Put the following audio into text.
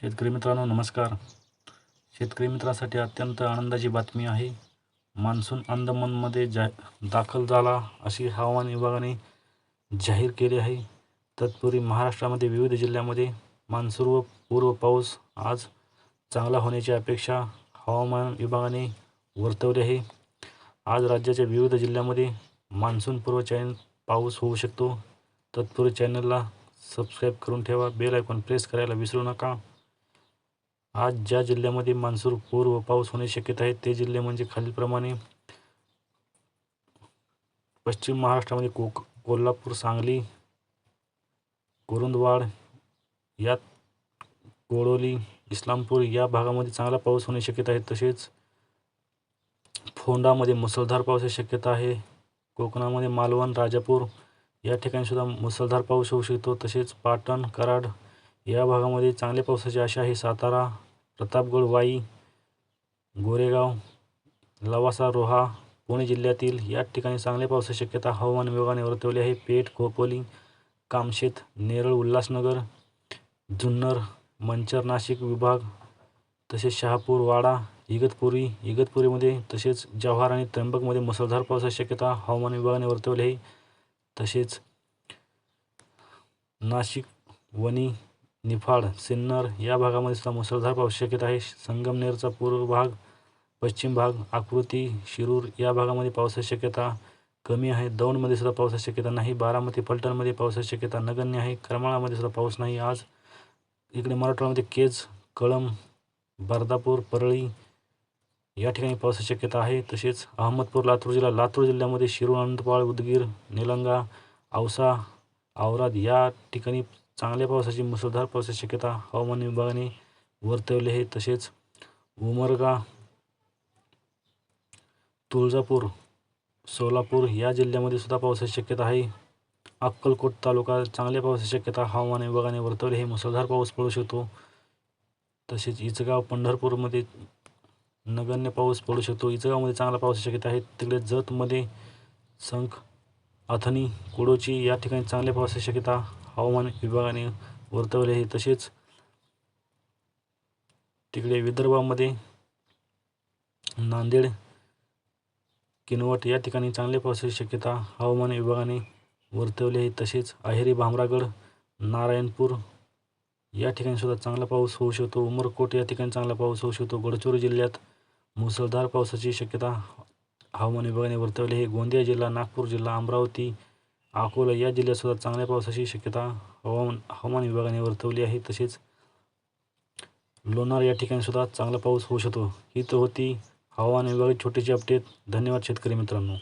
शेतकरी मित्रांनो नमस्कार. शेतकरी मित्रासाठी अत्यंत आनंदाची बातमी आहे मान्सून अंदमानमध्ये जा दाखल झाला अशी हवामान विभागाने जाहीर केले आहे. तत्पूर्वी महाराष्ट्रामध्ये विविध जिल्ह्यामध्ये मान्सून पूर्व पाऊस आज चांगला होण्याची अपेक्षा हवामान विभागाने वर्तवली आहे. आज राज्याच्या विविध जिल्ह्यामध्ये मान्सून पूर्व चॅनल पाऊस होऊ शकतो. तत्पूर्वी चॅनलला सबस्क्राईब करून ठेवा बेल आयकॉन प्रेस करायला विसरू नका. आज ज्या जिल्ह्यामध्ये मान्सून पूर्व पाऊस होण्याची शक्यता आहे ते जिल्हे म्हणजे खालीलप्रमाणे पश्चिम महाराष्ट्रामध्ये कोक कोल्हापूर सांगली कुरुंदवाड यात कोडोली इस्लामपूर या भागामध्ये चांगला पाऊस होण्याची शक्यता आहे. तसेच फोंडामध्ये मुसळधार पावसाची शक्यता आहे. कोकणामध्ये मालवण राजापूर या ठिकाणी सुद्धा मुसळधार पाऊस होऊ शकतो. तसेच पाटण कराड या भागामध्ये चांगल्या पावसाची आशा आहे. सातारा प्रतापगड वाई गोरेगाव लवासा रोहा पुणे जिल्ह्यातील या ठिकाणी चांगल्या पावसाची शक्यता हवामान विभागाने वर्तवली आहे. पेठ खोपोली कामशेत नेरळ उल्हासनगर जुन्नर मंचर नाशिक विभाग तसेच शहापूर वाडा इगतपुरी इगतपुरीमध्ये तसेच जव्हार आणि त्र्यंबकमध्ये मुसळधार पावसाची शक्यता हवामान विभागाने वर्तवली आहे. तसेच नाशिक वणी निफाड सिन्नर या भागामध्ये सुद्धा मुसळधार पाऊस शक्यता आहे. संगमनेरचा पूर्व भाग पश्चिम भाग आकृती शिरूर या भागामध्ये पावसाची शक्यता कमी आहे. दौंडमध्ये सुद्धा पावसाची शक्यता नाही. बारामती फलटणमध्ये पावसाची शक्यता नगण्य आहे. करमाळामध्ये सुद्धा पाऊस नाही. आज इकडे मराठवाड्यामध्ये केज कळम बर्दापूर परळी या ठिकाणी पावसाची शक्यता आहे. तसेच अहमदपूर लातूर जिल्हा लातूर जिल्ह्यामध्ये शिरूर अनंतपाळ उदगीर निलंगा औसा औराद या ठिकाणी चांगल्या पावसाची मुसळधार पावसाची शक्यता हवामान विभागाने वर्तवली आहे. तसेच उमरगा तुळजापूर सोलापूर या जिल्ह्यामध्ये सुद्धा पावसाची शक्यता आहे. अक्कलकोट तालुका चांगल्या पावसाची शक्यता हवामान विभागाने वर्तवली आहे. मुसळधार पाऊस पडू शकतो. तसेच इचगाव पंढरपूरमध्ये नगण्य पाऊस पडू शकतो. इचगावमध्ये चांगला पावसाची शक्यता आहे. तिकडे जतमध्ये संख अथनी कुडोची या ठिकाणी चांगल्या पावसाची शक्यता हवामान विभागाने वर्तवले आहे. तसेच तिकडे विदर्भामध्ये नांदेड किनवट या ठिकाणी चांगले पावसाची शक्यता हवामान विभागाने वर्तवली आहे. तसेच अहेरी भामरागड नारायणपूर या ठिकाणी सुद्धा चांगला पाऊस होऊ शकतो. उमरकोट या ठिकाणी चांगला पाऊस होऊ शकतो. गडचिरोली जिल्ह्यात मुसळधार पावसाची शक्यता हवामान विभागाने वर्तवली आहे. गोंदिया जिल्हा नागपूर जिल्हा अमरावती अकोला या जिल्ह्यात सुद्धा चांगल्या पावसाची शक्यता हवामान हवामान विभागाने वर्तवली आहे. तसेच लोणार या ठिकाणी सुद्धा चांगला पाऊस होऊ शकतो. ही तर होती हवामान विभागाची छोटीशी अपडेट धन्यवाद शेतकरी मित्रांनो.